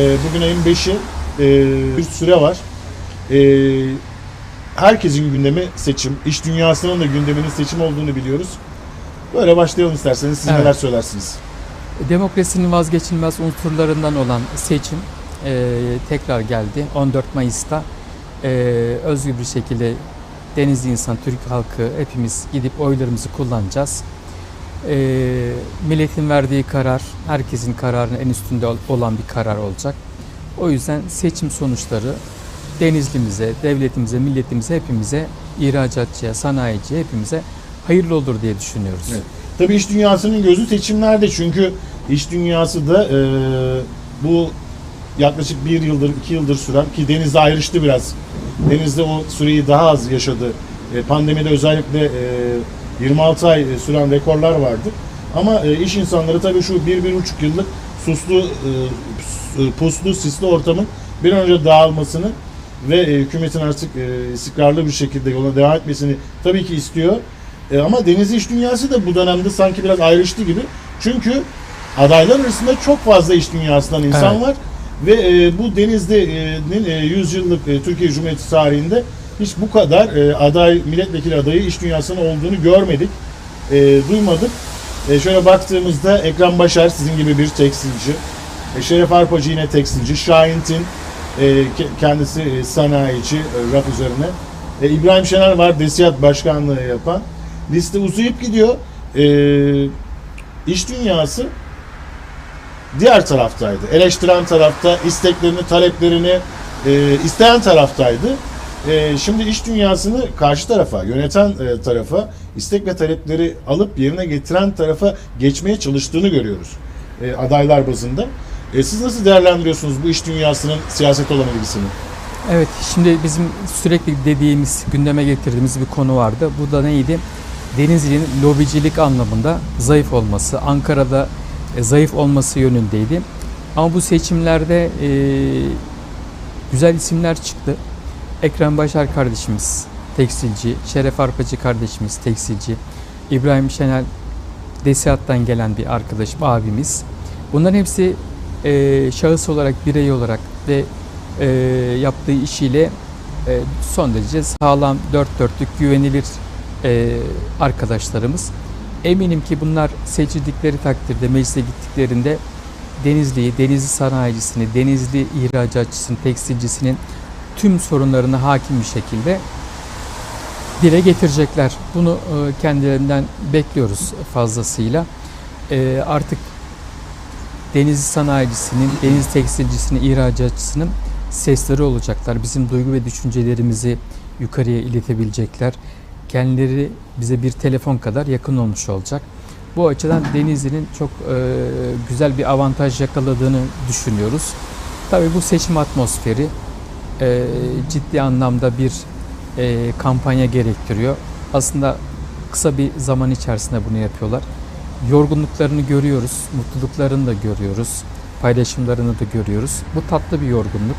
Ee, Bugün ayın 5'i ee, bir süre var. Ee, Herkesin gündemi seçim. İş dünyasının da gündeminin seçim olduğunu biliyoruz. Böyle başlayalım isterseniz. Siz Evet. neler söylersiniz? Demokrasinin vazgeçilmez unsurlarından olan seçim e, tekrar geldi. 14 Mayıs'ta e, özgür bir şekilde Denizli insan, Türk halkı hepimiz gidip oylarımızı kullanacağız. E, milletin verdiği karar, herkesin kararının en üstünde ol- olan bir karar olacak. O yüzden seçim sonuçları Denizlimize, devletimize, milletimize, hepimize, ihracatçıya, sanayiciye, hepimize hayırlı olur diye düşünüyoruz. Evet. Tabii iş dünyasının gözü seçimlerde çünkü iş dünyası da ee, bu yaklaşık bir yıldır, iki yıldır süren ki Deniz'de ayrıştı biraz. Deniz'de o süreyi daha az yaşadı. E, pandemide özellikle e, 26 ay süren rekorlar vardı. Ama e, iş insanları tabii şu bir, bir buçuk yıllık suslu, e, puslu, sisli ortamın bir an önce dağılmasını ve e, hükümetin artık e, istikrarlı bir şekilde yola devam etmesini tabii ki istiyor. E, ama deniz iş dünyası da bu dönemde sanki biraz ayrıştı gibi. Çünkü adaylar arasında çok fazla iş dünyasından insan Evet. var. Ve e, bu Denizli'nin e, 100 yıllık e, Türkiye Cumhuriyeti tarihinde hiç bu kadar e, aday, milletvekili adayı iş dünyasının olduğunu görmedik, e, duymadık. E, şöyle baktığımızda Ekrem Başar sizin gibi bir tekstilci, e, Şeref Arpacı yine tekstilci, Şahin e, ke- kendisi e, sanayici, e, raf üzerine. E, İbrahim Şener var, Desiyat Başkanlığı yapan. Liste uzayıp gidiyor. E, iş dünyası diğer taraftaydı. Eleştiren tarafta, isteklerini, taleplerini e, isteyen taraftaydı. E, şimdi iş dünyasını karşı tarafa, yöneten e, tarafa, istek ve talepleri alıp yerine getiren tarafa geçmeye çalıştığını görüyoruz. E, adaylar bazında. E, siz nasıl değerlendiriyorsunuz bu iş dünyasının siyaset olan ilgisini? Evet, şimdi bizim sürekli dediğimiz, gündeme getirdiğimiz bir konu vardı. Bu da neydi? Denizli'nin lobicilik anlamında zayıf olması, Ankara'da e, zayıf olması yönündeydi. Ama bu seçimlerde e, güzel isimler çıktı. Ekrem Başar kardeşimiz tekstilci, Şeref Arpacı kardeşimiz tekstilci, İbrahim Şenel Desiyat'tan gelen bir arkadaşım, abimiz. Bunların hepsi e, şahıs olarak, birey olarak ve e, yaptığı işiyle e, son derece sağlam, dört dörtlük, güvenilir e, arkadaşlarımız. Eminim ki bunlar seçildikleri takdirde, meclise gittiklerinde Denizli'yi, Denizli sanayicisini, Denizli ihracatçısını, tekstilcisinin tüm sorunlarına hakim bir şekilde dile getirecekler. Bunu e, kendilerinden bekliyoruz fazlasıyla. E, artık deniz sanayicisinin, deniz tekstilcisinin, ihracatçısının sesleri olacaklar. Bizim duygu ve düşüncelerimizi yukarıya iletebilecekler. Kendileri bize bir telefon kadar yakın olmuş olacak. Bu açıdan Denizli'nin çok e, güzel bir avantaj yakaladığını düşünüyoruz. Tabii bu seçim atmosferi e, ciddi anlamda bir e, kampanya gerektiriyor. Aslında kısa bir zaman içerisinde bunu yapıyorlar. Yorgunluklarını görüyoruz, mutluluklarını da görüyoruz, paylaşımlarını da görüyoruz. Bu tatlı bir yorgunluk.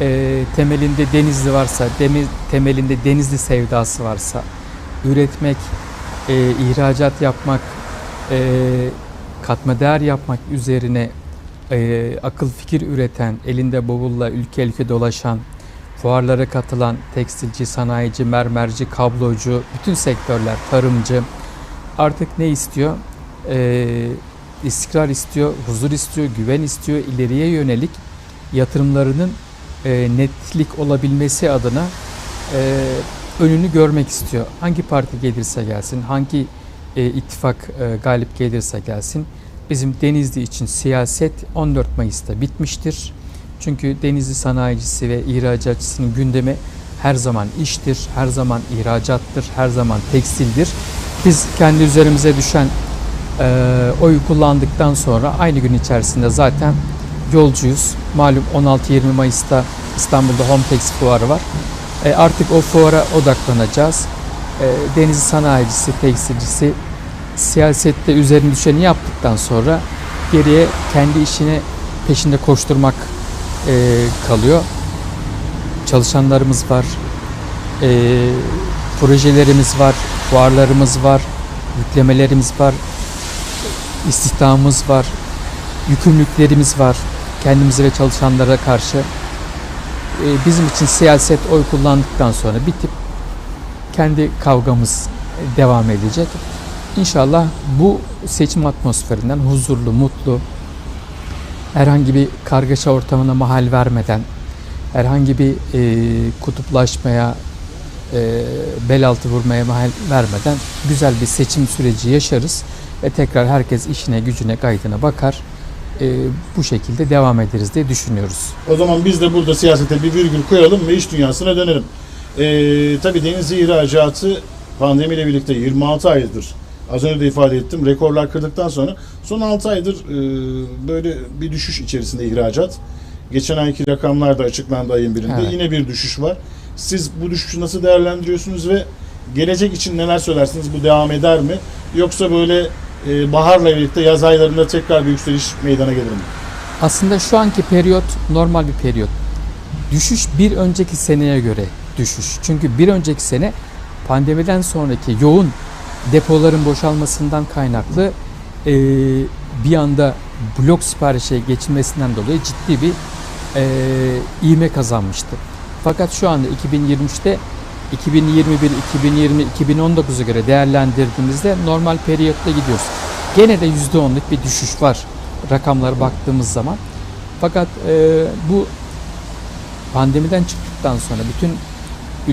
E, temelinde denizli varsa, demi, temelinde denizli sevdası varsa, üretmek, e, ihracat yapmak, e, katma değer yapmak üzerine e, akıl fikir üreten, elinde bavulla ülke ülke dolaşan, fuarlara katılan tekstilci, sanayici, mermerci, kablocu, bütün sektörler, tarımcı artık ne istiyor? Ee, istikrar istiyor, huzur istiyor, güven istiyor, ileriye yönelik yatırımlarının e, netlik olabilmesi adına e, önünü görmek istiyor. Hangi parti gelirse gelsin, hangi e, ittifak e, galip gelirse gelsin, bizim Denizli için siyaset 14 Mayıs'ta bitmiştir. Çünkü Denizli sanayicisi ve ihracatçısının gündemi her zaman iştir, her zaman ihracattır, her zaman tekstildir. Biz kendi üzerimize düşen e, oyu kullandıktan sonra aynı gün içerisinde zaten yolcuyuz. Malum 16-20 Mayıs'ta İstanbul'da Hometex fuarı var. E, artık o fuara odaklanacağız. E, Denizli sanayicisi, tekstilcisi siyasette üzerine düşeni yaptıktan sonra geriye kendi işine peşinde koşturmak e, kalıyor. Çalışanlarımız var, e, projelerimiz var, fuarlarımız var, yüklemelerimiz var, istihdamımız var, yükümlülüklerimiz var. kendimize ve çalışanlara karşı e, bizim için siyaset oy kullandıktan sonra bitip kendi kavgamız devam edecek. İnşallah bu seçim atmosferinden huzurlu, mutlu, herhangi bir kargaşa ortamına mahal vermeden, herhangi bir e, kutuplaşmaya, e, bel altı vurmaya mahal vermeden güzel bir seçim süreci yaşarız ve tekrar herkes işine, gücüne, kaydına bakar. E, bu şekilde devam ederiz diye düşünüyoruz. O zaman biz de burada siyasete bir virgül koyalım ve iş dünyasına dönelim. Ee, tabii deniz ihracatı pandemiyle birlikte 26 aydır az önce de ifade ettim rekorlar kırdıktan sonra son 6 aydır e, böyle bir düşüş içerisinde ihracat. Geçen ayki rakamlar da açıklandı ayın birinde. Evet. Yine bir düşüş var. Siz bu düşüşü nasıl değerlendiriyorsunuz ve gelecek için neler söylersiniz? Bu devam eder mi? Yoksa böyle e, baharla birlikte yaz aylarında tekrar bir yükseliş meydana gelir mi? Aslında şu anki periyot normal bir periyot. Düşüş bir önceki seneye göre düşüş. Çünkü bir önceki sene pandemiden sonraki yoğun depoların boşalmasından kaynaklı eee, bir anda blok siparişe geçilmesinden dolayı ciddi bir eee ivme kazanmıştı. Fakat şu anda 2023'te 2021, 2020, 2019'a göre değerlendirdiğimizde normal periyotta gidiyoruz. Gene de %10'luk bir düşüş var rakamlara baktığımız zaman. Fakat eee, bu pandemiden çıktıktan sonra bütün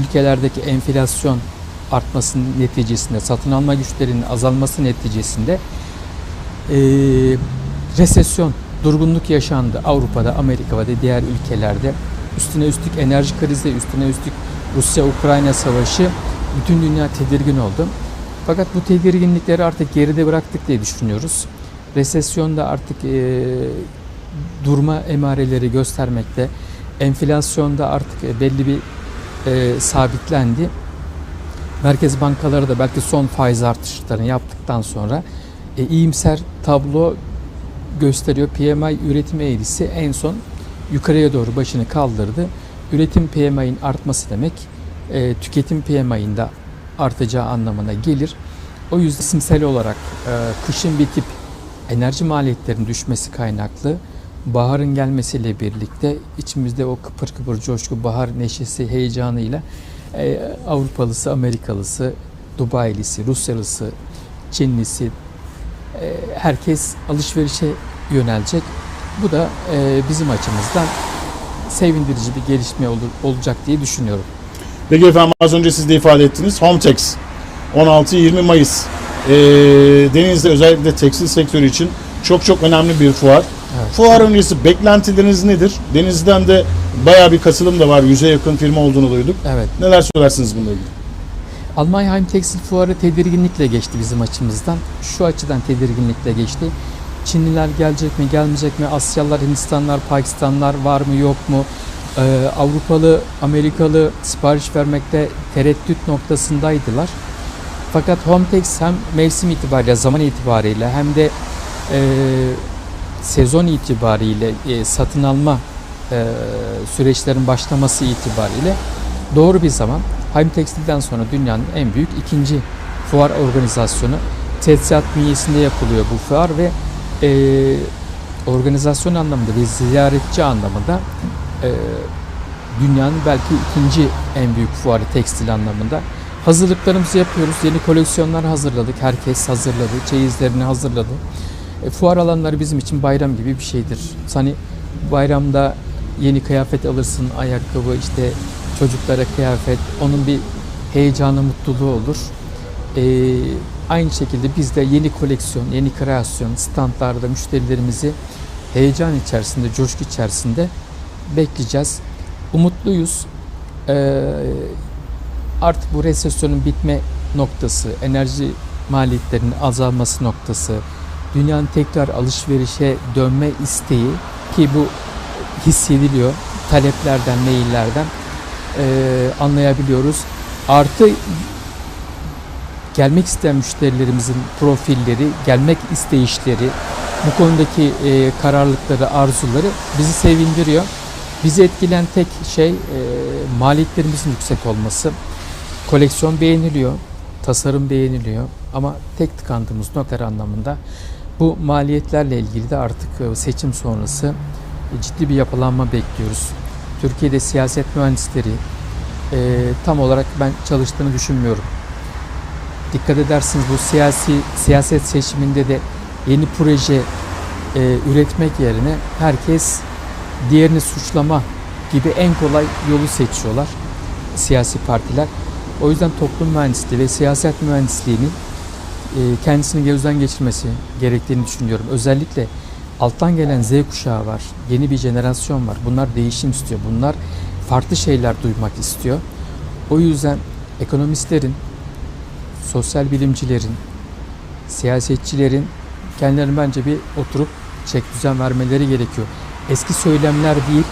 ülkelerdeki enflasyon artmasının neticesinde, satın alma güçlerinin azalması neticesinde eee, resesyon, durgunluk yaşandı Avrupa'da, Amerika'da, diğer ülkelerde. Üstüne üstlük enerji krizi, üstüne üstlük Rusya-Ukrayna savaşı bütün dünya tedirgin oldu. Fakat bu tedirginlikleri artık geride bıraktık diye düşünüyoruz. Resesyonda artık eee, durma emareleri göstermekte. Enflasyonda artık e, belli bir e, sabitlendi. Merkez bankaları da belki son faiz artışlarını yaptıktan sonra e, iyimser tablo gösteriyor. PMI üretim eğrisi en son yukarıya doğru başını kaldırdı. Üretim PMI'nin artması demek e, tüketim PMI'nin de artacağı anlamına gelir. O yüzden isimsel olarak e, kışın bitip enerji maliyetlerinin düşmesi kaynaklı baharın gelmesiyle birlikte içimizde o kıpır kıpır coşku, bahar neşesi, heyecanıyla e, Avrupalısı, Amerikalısı, Dubaylisi, Rusyalısı, Çinlisi e, herkes alışverişe yönelecek. Bu da e, bizim açımızdan sevindirici bir gelişme olur, olacak diye düşünüyorum. Peki efendim az önce siz de ifade ettiniz. Hometex 16-20 Mayıs. Ee, Deniz'de özellikle tekstil sektörü için çok çok önemli bir fuar. Evet. Fuar öncesi beklentileriniz nedir? Deniz'den de bayağı bir katılım da var. Yüze yakın firma olduğunu duyduk. Evet. Neler söylersiniz bununla ilgili? Almanya Heim Tekstil Fuarı tedirginlikle geçti bizim açımızdan. Şu açıdan tedirginlikle geçti. Çinliler gelecek mi, gelmeyecek mi? Asyalılar, Hindistanlar, Pakistanlar var mı, yok mu? Ee, Avrupalı, Amerikalı sipariş vermekte tereddüt noktasındaydılar. Fakat Hometex hem mevsim itibariyle, zaman itibariyle hem de e, sezon itibariyle e, satın alma e, süreçlerin başlaması itibariyle doğru bir zaman. Haim Tekstil'den sonra dünyanın en büyük ikinci fuar organizasyonu. Tesisat bünyesinde yapılıyor bu fuar ve e, organizasyon anlamında ve ziyaretçi anlamında e, dünyanın belki ikinci en büyük fuarı tekstil anlamında. Hazırlıklarımızı yapıyoruz. Yeni koleksiyonlar hazırladık. Herkes hazırladı. Çeyizlerini hazırladı. E, fuar alanları bizim için bayram gibi bir şeydir. Hani bayramda yeni kıyafet alırsın, ayakkabı, işte çocuklara kıyafet, onun bir heyecanı, mutluluğu olur. E, aynı şekilde biz de yeni koleksiyon, yeni kreasyon, standlarda müşterilerimizi heyecan içerisinde, coşku içerisinde bekleyeceğiz. Umutluyuz. E, artık bu resesyonun bitme noktası, enerji maliyetlerinin azalması noktası, dünyanın tekrar alışverişe dönme isteği ki bu hissediliyor taleplerden, maillerden eee, anlayabiliyoruz. Artı gelmek isteyen müşterilerimizin profilleri, gelmek isteyişleri, bu konudaki eee, kararlılıkları, arzuları bizi sevindiriyor. Bizi etkileyen tek şey eee, maliyetlerimizin yüksek olması. Koleksiyon beğeniliyor, tasarım beğeniliyor ama tek tıkandığımız noktalar anlamında bu maliyetlerle ilgili de artık e, seçim sonrası ciddi bir yapılanma bekliyoruz. Türkiye'de siyaset mühendisleri e, tam olarak ben çalıştığını düşünmüyorum. Dikkat edersiniz bu siyasi siyaset seçiminde de yeni proje e, üretmek yerine herkes diğerini suçlama gibi en kolay yolu seçiyorlar siyasi partiler. O yüzden toplum mühendisliği ve siyaset mühendisliğinin e, kendisini gözden geçirmesi gerektiğini düşünüyorum. Özellikle alttan gelen Z kuşağı var. Yeni bir jenerasyon var. Bunlar değişim istiyor. Bunlar farklı şeyler duymak istiyor. O yüzden ekonomistlerin, sosyal bilimcilerin, siyasetçilerin kendilerine bence bir oturup çek düzen vermeleri gerekiyor. Eski söylemler değil,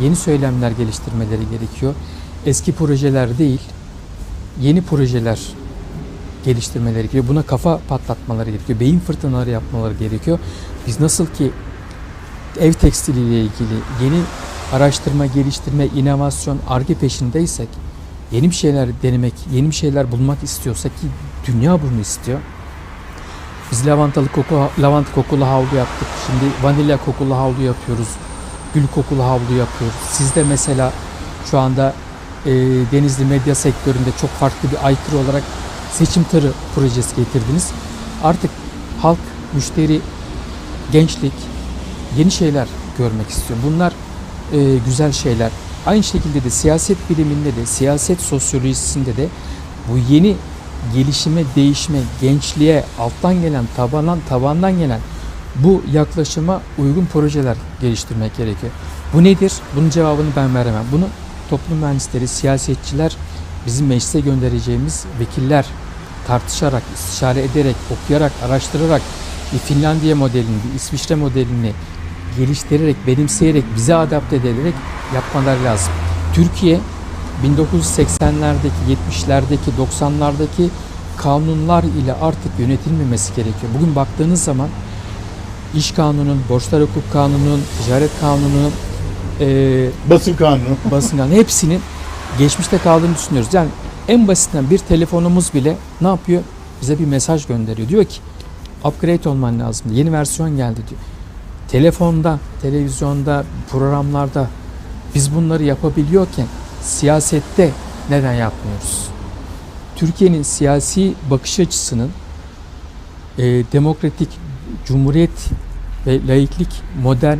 yeni söylemler geliştirmeleri gerekiyor. Eski projeler değil, yeni projeler geliştirmeleri gerekiyor. Buna kafa patlatmaları gerekiyor. Beyin fırtınaları yapmaları gerekiyor. Biz nasıl ki ev tekstiliyle ilgili yeni araştırma, geliştirme, inovasyon, arge peşindeysek, yeni bir şeyler denemek, yeni bir şeyler bulmak istiyorsak ki dünya bunu istiyor. Biz lavantalı koku, lavanta kokulu havlu yaptık. Şimdi vanilya kokulu havlu yapıyoruz. Gül kokulu havlu yapıyoruz. Siz de mesela şu anda e, Denizli medya sektöründe çok farklı bir aykırı olarak seçim tırı projesi getirdiniz. Artık halk, müşteri, gençlik yeni şeyler görmek istiyor. Bunlar e, güzel şeyler. Aynı şekilde de siyaset biliminde de, siyaset sosyolojisinde de bu yeni gelişime, değişime, gençliğe, alttan gelen, tabandan, tabandan gelen bu yaklaşıma uygun projeler geliştirmek gerekiyor. Bu nedir? Bunun cevabını ben veremem. Bunu toplum mühendisleri, siyasetçiler, bizim meclise göndereceğimiz vekiller tartışarak, istişare ederek, okuyarak, araştırarak bir Finlandiya modelini, bir İsviçre modelini geliştirerek, benimseyerek, bize adapte ederek yapmaları lazım. Türkiye 1980'lerdeki, 70'lerdeki, 90'lardaki kanunlar ile artık yönetilmemesi gerekiyor. Bugün baktığınız zaman iş kanunun, borçlar hukuk kanunun, ticaret kanunu, e, Basın kanunu. basın kanunu hepsinin geçmişte kaldığını düşünüyoruz. Yani en basitinden bir telefonumuz bile ne yapıyor? Bize bir mesaj gönderiyor. Diyor ki upgrade olman lazım. Yeni versiyon geldi diyor. Telefonda, televizyonda, programlarda biz bunları yapabiliyorken siyasette neden yapmıyoruz? Türkiye'nin siyasi bakış açısının e, demokratik cumhuriyet ve laiklik modern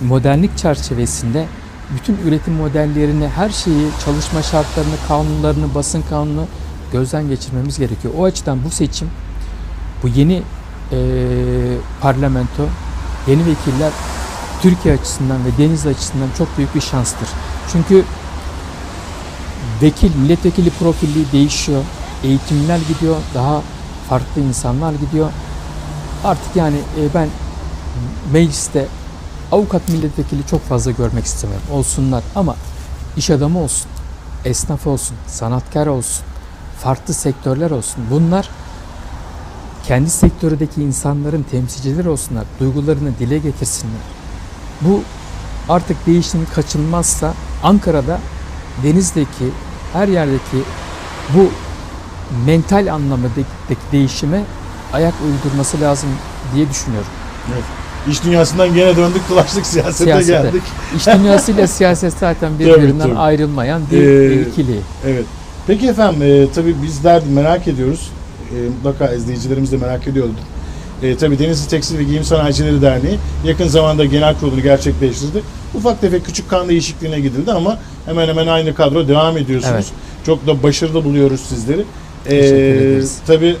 modernlik çerçevesinde bütün üretim modellerini, her şeyi, çalışma şartlarını, kanunlarını, basın kanunu gözden geçirmemiz gerekiyor. O açıdan bu seçim, bu yeni e, parlamento, yeni vekiller Türkiye açısından ve Denizli açısından çok büyük bir şanstır. Çünkü vekil, milletvekili profili değişiyor. Eğitimler gidiyor. Daha farklı insanlar gidiyor. Artık yani ben mecliste avukat milletvekili çok fazla görmek istemiyorum. Olsunlar ama iş adamı olsun, esnaf olsun, sanatkar olsun, farklı sektörler olsun. Bunlar kendi sektöründeki insanların temsilcileri olsunlar, duygularını dile getirsinler. Bu artık değişim kaçınmazsa Ankara'da, Deniz'deki, her yerdeki bu mental anlamdaki değişime ayak uydurması lazım diye düşünüyorum. İş dünyasından gene döndük dolaştık siyasete, Siyasete. geldik. İş dünyasıyla siyaset zaten birbirinden tabii. ayrılmayan bir Ee, ikili. Evet. Peki efendim e, tabii bizler merak ediyoruz. E, mutlaka izleyicilerimiz de merak ediyordur. E, tabii Denizli Tekstil ve Giyim Sanayicileri Derneği yakın zamanda genel kurulunu gerçekleştirdi. Ufak tefek küçük kan değişikliğine gidildi ama hemen hemen aynı kadro devam ediyorsunuz. Evet. Çok da başarılı buluyoruz sizleri. E, tabii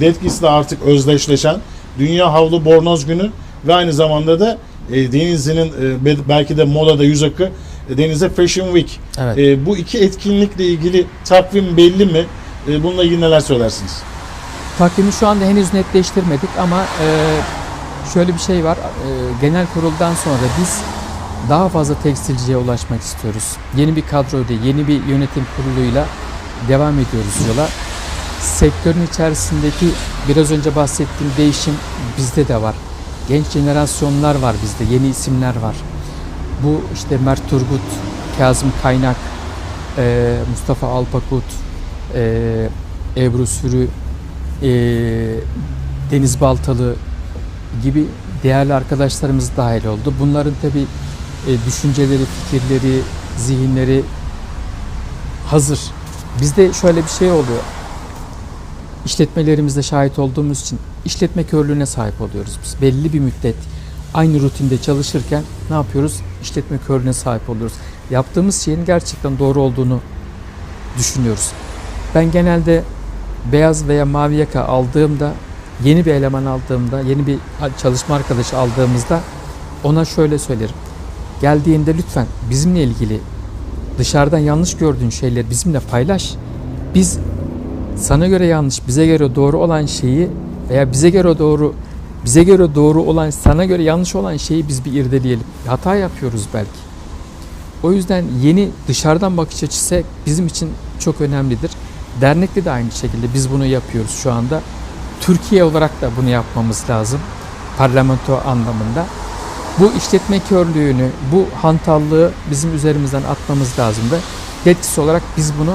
Detkis'le artık özdeşleşen Dünya Havlu Bornoz Günü ve aynı zamanda da e, Denizli'nin e, be- belki de modada yüz akı e, Denizli Fashion Week. Evet. E, bu iki etkinlikle ilgili takvim belli mi? E, bununla ilgili neler söylersiniz? Takvimi şu anda henüz netleştirmedik ama e, şöyle bir şey var. E, genel kuruldan sonra biz daha fazla tekstilciye ulaşmak istiyoruz. Yeni bir kadroyla, yeni bir yönetim kuruluyla devam ediyoruz yola. Sektörün içerisindeki biraz önce bahsettiğim değişim bizde de var. Genç jenerasyonlar var bizde, yeni isimler var. Bu işte Mert Turgut, Kazım Kaynak, e, Mustafa Alpakut, e, Ebru Sürü, e, Deniz Baltalı gibi değerli arkadaşlarımız dahil oldu. Bunların tabi e, düşünceleri, fikirleri, zihinleri hazır. Bizde şöyle bir şey oluyor. İşletmelerimizde şahit olduğumuz için işletme körlüğüne sahip oluyoruz biz. Belli bir müddet aynı rutinde çalışırken ne yapıyoruz? İşletme körlüğüne sahip oluyoruz. Yaptığımız şeyin gerçekten doğru olduğunu düşünüyoruz. Ben genelde beyaz veya mavi yaka aldığımda, yeni bir eleman aldığımda, yeni bir çalışma arkadaşı aldığımızda ona şöyle söylerim. Geldiğinde lütfen bizimle ilgili dışarıdan yanlış gördüğün şeyleri bizimle paylaş. Biz sana göre yanlış, bize göre doğru olan şeyi veya bize göre doğru bize göre doğru olan, sana göre yanlış olan şeyi biz bir irdeleyelim. Hata yapıyoruz belki. O yüzden yeni dışarıdan bakış açısı bizim için çok önemlidir. Dernekte de aynı şekilde biz bunu yapıyoruz şu anda. Türkiye olarak da bunu yapmamız lazım. Parlamento anlamında. Bu işletme körlüğünü, bu hantallığı bizim üzerimizden atmamız lazımdı. Etkisi olarak biz bunu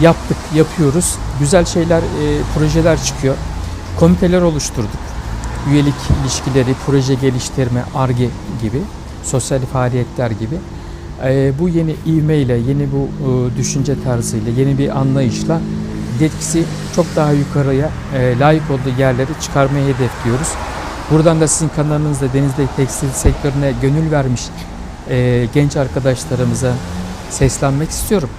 yaptık, yapıyoruz. Güzel şeyler, e, projeler çıkıyor. Komiteler oluşturduk. Üyelik ilişkileri, proje geliştirme, ARGE gibi, sosyal faaliyetler gibi. E, bu yeni ivmeyle, yeni bu e, düşünce tarzıyla, yeni bir anlayışla etkisi çok daha yukarıya e, layık olduğu yerleri çıkarmayı hedefliyoruz. Buradan da sizin kanalınızda denizde tekstil sektörüne gönül vermiş e, genç arkadaşlarımıza seslenmek istiyorum.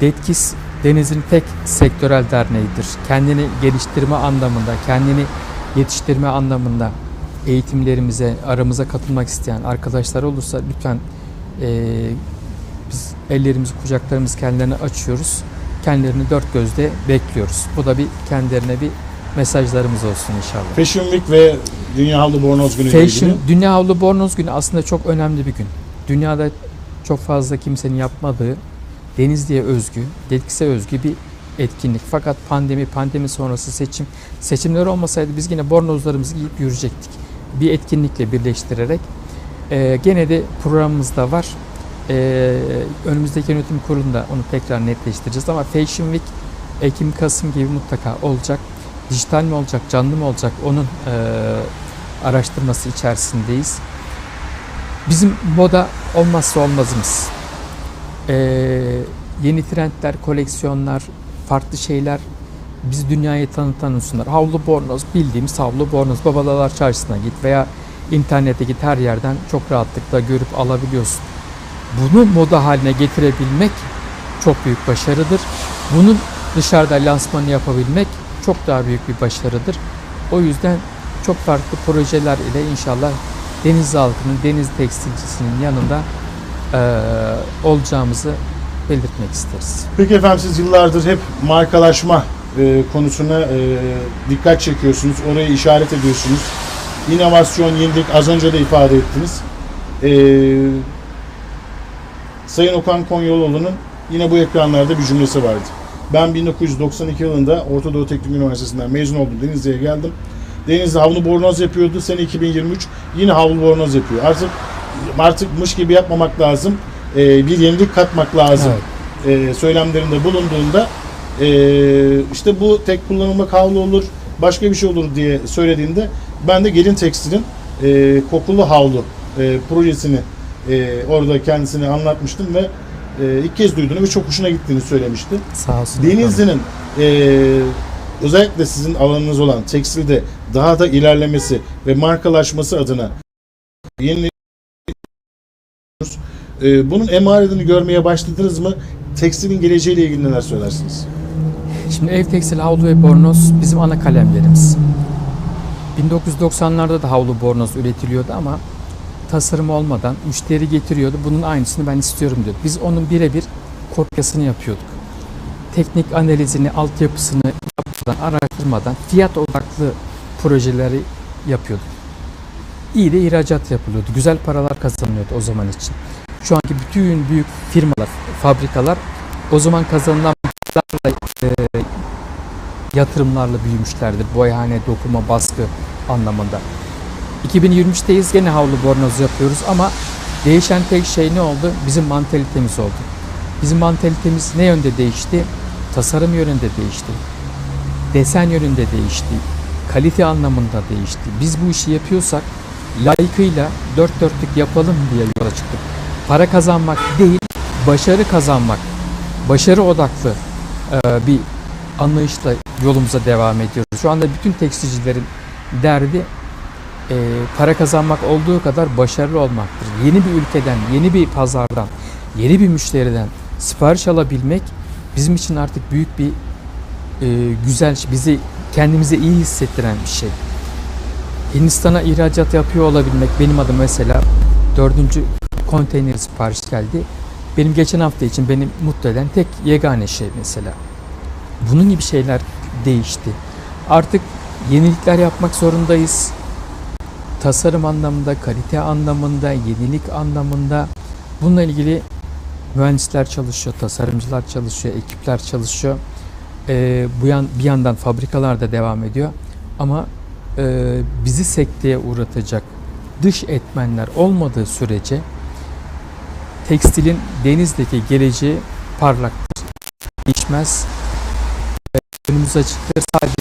Detkis Deniz'in tek sektörel derneğidir. Kendini geliştirme anlamında, kendini yetiştirme anlamında eğitimlerimize, aramıza katılmak isteyen arkadaşlar olursa lütfen e, biz ellerimizi, kucaklarımızı kendilerine açıyoruz. Kendilerini dört gözle bekliyoruz. Bu da bir kendilerine bir mesajlarımız olsun inşallah. Fashion Week ve Dünya Havlu Bornoz Günü Fashion, ilgili. Dünya Havlu Bornoz Günü aslında çok önemli bir gün. Dünyada çok fazla kimsenin yapmadığı, Denizli'ye özgü, Detkis'e özgü bir etkinlik. Fakat pandemi, pandemi sonrası seçim, seçimler olmasaydı biz yine bornozlarımızı giyip yürüyecektik. Bir etkinlikle birleştirerek. Ee, gene de programımızda var. Ee, önümüzdeki yönetim kurulunda onu tekrar netleştireceğiz ama Fashion Week Ekim, Kasım gibi mutlaka olacak. Dijital mi olacak, canlı mı olacak onun e, araştırması içerisindeyiz. Bizim moda olmazsa olmazımız. Ee, yeni trendler, koleksiyonlar, farklı şeyler biz dünyaya tanıtan unsurlar. Havlu bornoz, bildiğimiz havlu bornoz. Babalar çarşısına git veya internete git her yerden çok rahatlıkla görüp alabiliyorsun. Bunu moda haline getirebilmek çok büyük başarıdır. Bunun dışarıda lansmanı yapabilmek çok daha büyük bir başarıdır. O yüzden çok farklı projeler ile inşallah deniz halkının, deniz tekstilcisinin yanında eee, olacağımızı belirtmek isteriz. Peki efendim siz yıllardır hep markalaşma e, konusuna e, dikkat çekiyorsunuz. Orayı işaret ediyorsunuz. İnovasyon, yenilik az önce de ifade ettiniz. E, Sayın Okan Konyaloğlu'nun yine bu ekranlarda bir cümlesi vardı. Ben 1992 yılında Orta Doğu Teknik Üniversitesi'nden mezun oldum. Denizli'ye geldim. Denizli havlu bornoz yapıyordu. Sene 2023 yine havlu bornoz yapıyor. Artık artık mış gibi yapmamak lazım. E, bir yenilik katmak lazım. E, söylemlerinde bulunduğunda e, işte bu tek kullanımlık havlu olur, başka bir şey olur diye söylediğinde ben de Gelin Tekstil'in e, kokulu havlu e, projesini e, orada kendisine anlatmıştım ve e, ilk kez duyduğunu ve çok hoşuna gittiğini söylemişti. Sağ olsun. Denizli'nin e, özellikle sizin alanınız olan tekstilde daha da ilerlemesi ve markalaşması adına yeni e, bunun emaretini görmeye başladınız mı? Tekstilin geleceğiyle ilgili neler söylersiniz? Şimdi ev tekstil, havlu ve bornoz bizim ana kalemlerimiz. 1990'larda da havlu bornoz üretiliyordu ama tasarım olmadan müşteri getiriyordu. Bunun aynısını ben istiyorum diyordu. Biz onun birebir kopyasını yapıyorduk. Teknik analizini, altyapısını yapmadan, araştırmadan fiyat odaklı projeleri yapıyorduk. İyi de ihracat yapılıyordu. Güzel paralar kazanılıyordu o zaman için. Şu anki bütün büyük firmalar, fabrikalar o zaman kazanılan e, yatırımlarla büyümüşlerdir. Boyahane, dokuma, baskı anlamında. 2023'teyiz gene havlu bornoz yapıyoruz ama değişen tek şey ne oldu? Bizim mantalitemiz oldu. Bizim mantalitemiz ne yönde değişti? Tasarım yönünde değişti. Desen yönünde değişti. Kalite anlamında değişti. Biz bu işi yapıyorsak layıkıyla dört dörtlük yapalım diye yola çıktık. Para kazanmak değil, başarı kazanmak, başarı odaklı e, bir anlayışla yolumuza devam ediyoruz. Şu anda bütün tekstilcilerin derdi e, para kazanmak olduğu kadar başarılı olmaktır. Yeni bir ülkeden, yeni bir pazardan, yeni bir müşteriden sipariş alabilmek bizim için artık büyük bir e, güzel, bizi kendimize iyi hissettiren bir şey. Hindistan'a ihracat yapıyor olabilmek benim adım mesela dördüncü konteyner sipariş geldi. Benim geçen hafta için beni mutlu eden tek yegane şey mesela. Bunun gibi şeyler değişti. Artık yenilikler yapmak zorundayız. Tasarım anlamında, kalite anlamında, yenilik anlamında bununla ilgili mühendisler çalışıyor, tasarımcılar çalışıyor, ekipler çalışıyor. Ee, bu yan bir yandan fabrikalar da devam ediyor. Ama e, bizi sekteye uğratacak dış etmenler olmadığı sürece tekstilin denizdeki geleceği parlaktır. Değişmez. Önümüz açıktır. Sadece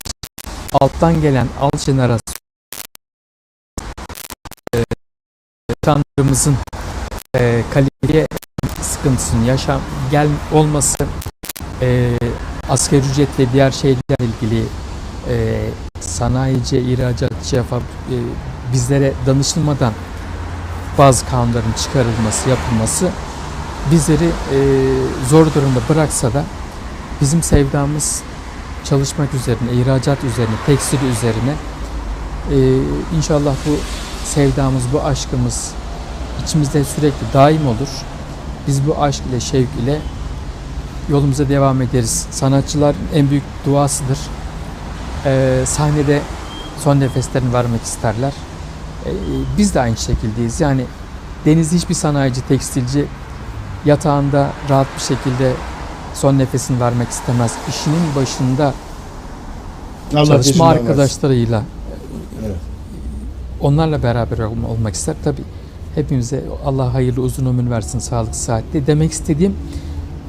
alttan gelen alt jenerasyon e, insanlarımızın e, kalifiye sıkıntısının yaşam gel olması e, asgari ücret ve diğer şeylerle ilgili e, sanayici, ihracatçıya fab- e, bizlere danışılmadan bazı kanunların çıkarılması, yapılması bizleri e, zor durumda bıraksa da bizim sevdamız çalışmak üzerine, ihracat üzerine, tekstil üzerine e, inşallah bu sevdamız, bu aşkımız içimizde sürekli daim olur. Biz bu aşk ile, şevk ile yolumuza devam ederiz. Sanatçılar en büyük duasıdır. Ee, sahnede son nefeslerini vermek isterler. Ee, biz de aynı şekildeyiz. Yani denizde hiçbir sanayici, tekstilci yatağında rahat bir şekilde son nefesini vermek istemez. İşinin başında Allah çalışma arkadaşlarıyla Evet. onlarla beraber ol- olmak ister. Tabi hepimize Allah hayırlı uzun ömür versin, sağlık, sıhhatle. Demek istediğim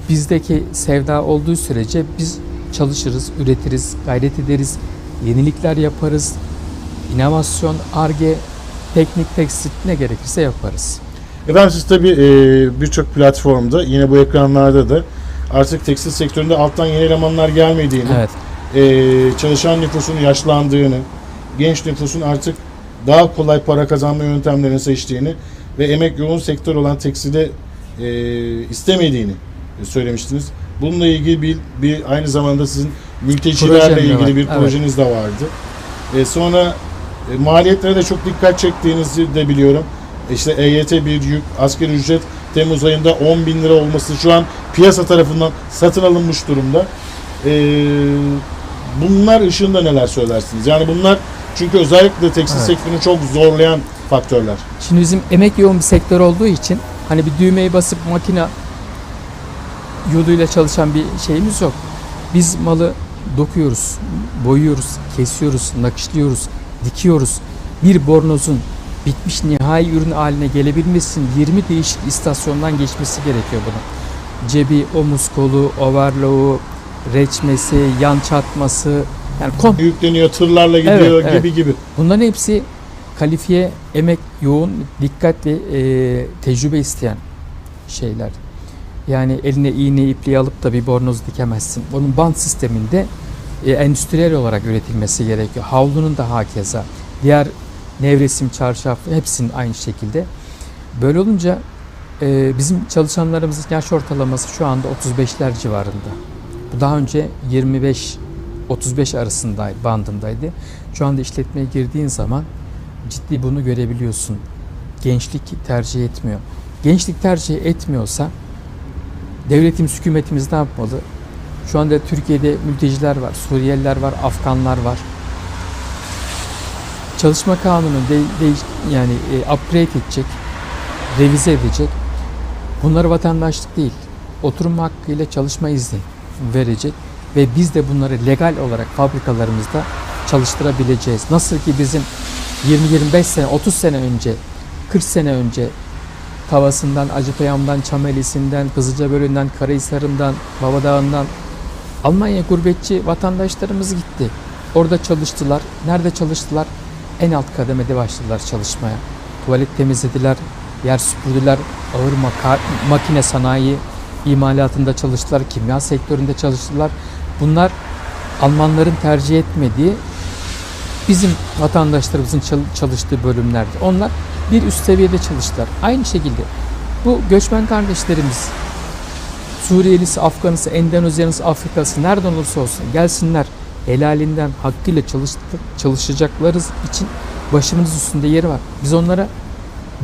bizdeki sevda olduğu sürece biz çalışırız, üretiriz, gayret ederiz, yenilikler yaparız, inovasyon, arge, teknik, tekstil ne gerekirse yaparız. Efendim siz tabii e, birçok platformda yine bu ekranlarda da artık tekstil sektöründe alttan yeni elemanlar gelmediğini, Evet, e, çalışan nüfusun yaşlandığını, genç nüfusun artık daha kolay para kazanma yöntemlerini seçtiğini ve emek yoğun sektör olan tekstile e, istemediğini söylemiştiniz. Bununla ilgili bir, bir aynı zamanda sizin mültecilerle Projem ilgili var, bir evet. projeniz de vardı. E, sonra e, maliyetlere de çok dikkat çektiğinizi de biliyorum. E, İşte EYT bir yük, asgari ücret Temmuz ayında 10 bin lira olması şu an piyasa tarafından satın alınmış durumda. E, bunlar ışığında neler söylersiniz? Yani bunlar çünkü özellikle tekstil Evet. sektörünü çok zorlayan faktörler. Şimdi bizim emek yoğun bir sektör olduğu için hani bir düğmeyi basıp makine yoluyla çalışan bir şeyimiz yok. Biz malı dokuyoruz, boyuyoruz, kesiyoruz, nakışlıyoruz, dikiyoruz. Bir bornozun bitmiş nihai ürün haline gelebilmesi için 20 değişik istasyondan geçmesi gerekiyor bunun. Cebi, omuz kolu, overlock'u, reçmesi, yan çatması, yani kom Yükleniyor, tırlarla gidiyor Evet, evet. gibi gibi. Bunların hepsi kalifiye, emek yoğun, dikkat ve e, tecrübe isteyen şeyler. Yani eline iğne ipliği alıp da bir bornoz dikemezsin. Bunun bant sisteminde e, endüstriyel olarak üretilmesi gerekiyor. Havlunun da hakeza. Diğer nevresim, çarşaf hepsinin aynı şekilde. Böyle olunca e, bizim çalışanlarımızın yaş ortalaması şu anda 35'ler civarında. Bu daha önce 25 35 arasındaydı, bandındaydı. Şu anda işletmeye girdiğin zaman ciddi bunu görebiliyorsun. Gençlik tercih etmiyor. Gençlik tercih etmiyorsa devletimiz, hükümetimiz ne yapmalı? Şu anda Türkiye'de mülteciler var, Suriyeliler var, Afganlar var. Çalışma kanunu de, değiş- yani e, upgrade edecek, revize edecek. Bunlar vatandaşlık değil. Oturum hakkıyla çalışma izni verecek ve biz de bunları legal olarak fabrikalarımızda çalıştırabileceğiz. Nasıl ki bizim 20-25 sene, 30 sene önce, 40 sene önce Tavasından, Acıpayam'dan, Çamelisi'nden, Kızılcabölü'nden, Karahisar'ından, Babadağ'ından Almanya gurbetçi vatandaşlarımız gitti. Orada çalıştılar. Nerede çalıştılar? en alt kademede başladılar çalışmaya. Tuvalet temizlediler, yer süpürdüler, ağır maka- makine sanayi imalatında çalıştılar, kimya sektöründe çalıştılar. Bunlar Almanların tercih etmediği bizim vatandaşlarımızın çal- çalıştığı bölümlerdi. Onlar bir üst seviyede çalıştılar. Aynı şekilde bu göçmen kardeşlerimiz Suriyelisi, Afganısı, Endonezyalısı, Afrikası nereden olursa olsun gelsinler helalinden hakkıyla çalıştı, çalışacakları için başımız üstünde yeri var. Biz onlara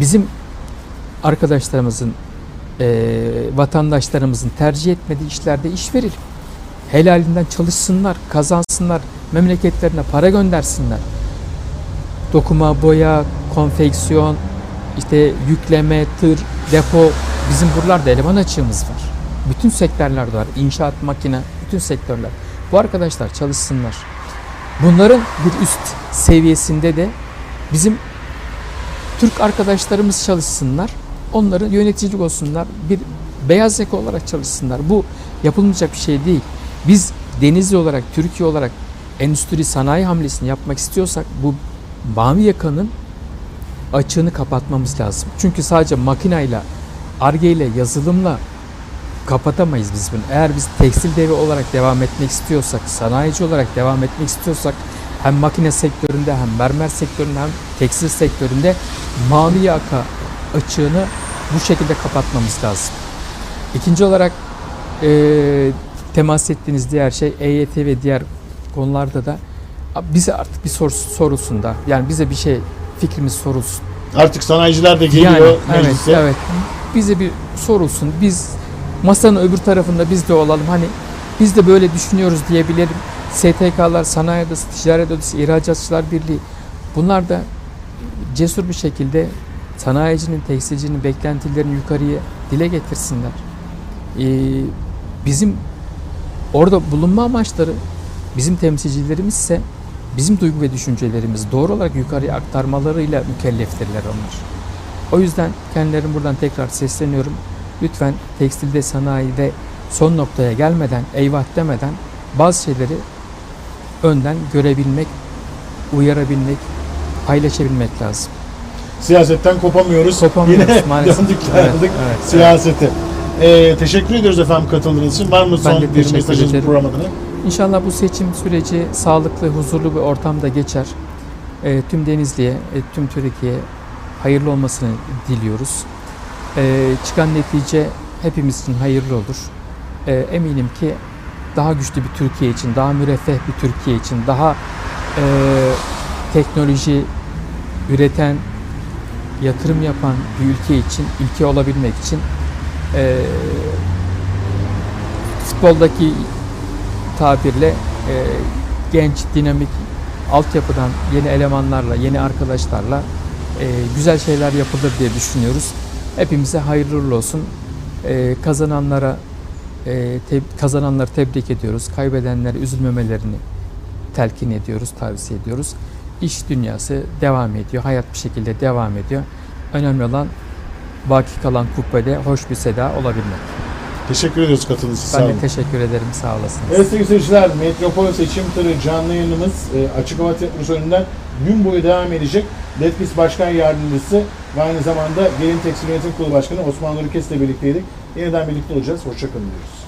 bizim arkadaşlarımızın, eee, vatandaşlarımızın tercih etmediği işlerde iş verelim. Helalinden çalışsınlar, kazansınlar, memleketlerine para göndersinler. Dokuma, boya, konfeksiyon, işte yükleme, tır, depo, bizim buralarda eleman açığımız var. Bütün sektörlerde var. İnşaat, makine, bütün sektörler. Bu arkadaşlar çalışsınlar. Bunların bir üst seviyesinde de bizim Türk arkadaşlarımız çalışsınlar. Onların yöneticilik olsunlar. Bir beyaz yaka olarak çalışsınlar. Bu yapılmayacak bir şey değil. Biz Denizli olarak, Türkiye olarak endüstri sanayi hamlesini yapmak istiyorsak bu mavi yakanın açığını kapatmamız lazım. Çünkü sadece makinayla, argeyle, yazılımla kapatamayız biz bunu. Eğer biz tekstil devi olarak devam etmek istiyorsak, sanayici olarak devam etmek istiyorsak hem makine sektöründe hem mermer sektöründe hem tekstil sektöründe mavi yaka açığını bu şekilde kapatmamız lazım. İkinci olarak eee temas ettiğiniz diğer şey EYT ve diğer konularda da bize artık bir sor, sorulsun da yani bize bir şey fikrimiz sorulsun. Artık sanayiciler de geliyor Yani, evet, meclise. evet. Bize bir sorulsun. Biz masanın öbür tarafında biz de olalım. Hani biz de böyle düşünüyoruz diyebilirim. STK'lar, Sanayi Odası, Ticaret Odası, İhracatçılar Birliği bunlar da cesur bir şekilde sanayicinin, tekstilcinin beklentilerini yukarıya dile getirsinler. Ee, bizim orada bulunma amaçları bizim temsilcilerimiz ise bizim duygu ve düşüncelerimiz doğru olarak yukarıya aktarmalarıyla mükelleftirler onlar. O yüzden kendilerine buradan tekrar sesleniyorum. Lütfen tekstilde, sanayide son noktaya gelmeden, eyvah demeden bazı şeyleri önden görebilmek, uyarabilmek, paylaşabilmek lazım. Siyasetten kopamıyoruz. Kopamıyoruz Yine maalesef. döndük Evet, evet, siyasete. Ee, teşekkür ediyoruz efendim katıldığınız için. Var mı son bir mesajınız program adına? İnşallah bu seçim süreci sağlıklı, huzurlu bir ortamda geçer. E, tüm Denizli'ye, e, tüm Türkiye'ye hayırlı olmasını diliyoruz. E, çıkan netice hepimiz için hayırlı olur. E, eminim ki daha güçlü bir Türkiye için, daha müreffeh bir Türkiye için, daha e, teknoloji üreten, yatırım yapan bir ülke için, ülke olabilmek için e, futboldaki tabirle e, genç, dinamik altyapıdan yeni elemanlarla, yeni arkadaşlarla e, güzel şeyler yapılır diye düşünüyoruz. Hepimize hayırlı uğurlu olsun. E, kazananlara e, te- kazananları tebrik ediyoruz. Kaybedenlere üzülmemelerini telkin ediyoruz, tavsiye ediyoruz. İş dünyası devam ediyor, hayat bir şekilde devam ediyor. Önemli olan baki kalan kubbede hoş bir seda olabilmek. Teşekkür ediyoruz katıldığınız için. Ben de teşekkür ederim, sağ olasınız. Evet sevgili seyirciler, Metropol Seçim Tırı canlı yayınımız e, Açık Hava Tiyatrosu önünden gün boyu devam edecek. Detkis Başkan Yardımcısı ve aynı zamanda Gelin Tekstil Yönetim Kurulu Başkanı Osman Nuri Kes'le birlikteydik. Yeniden birlikte olacağız. Hoşçakalın diyoruz.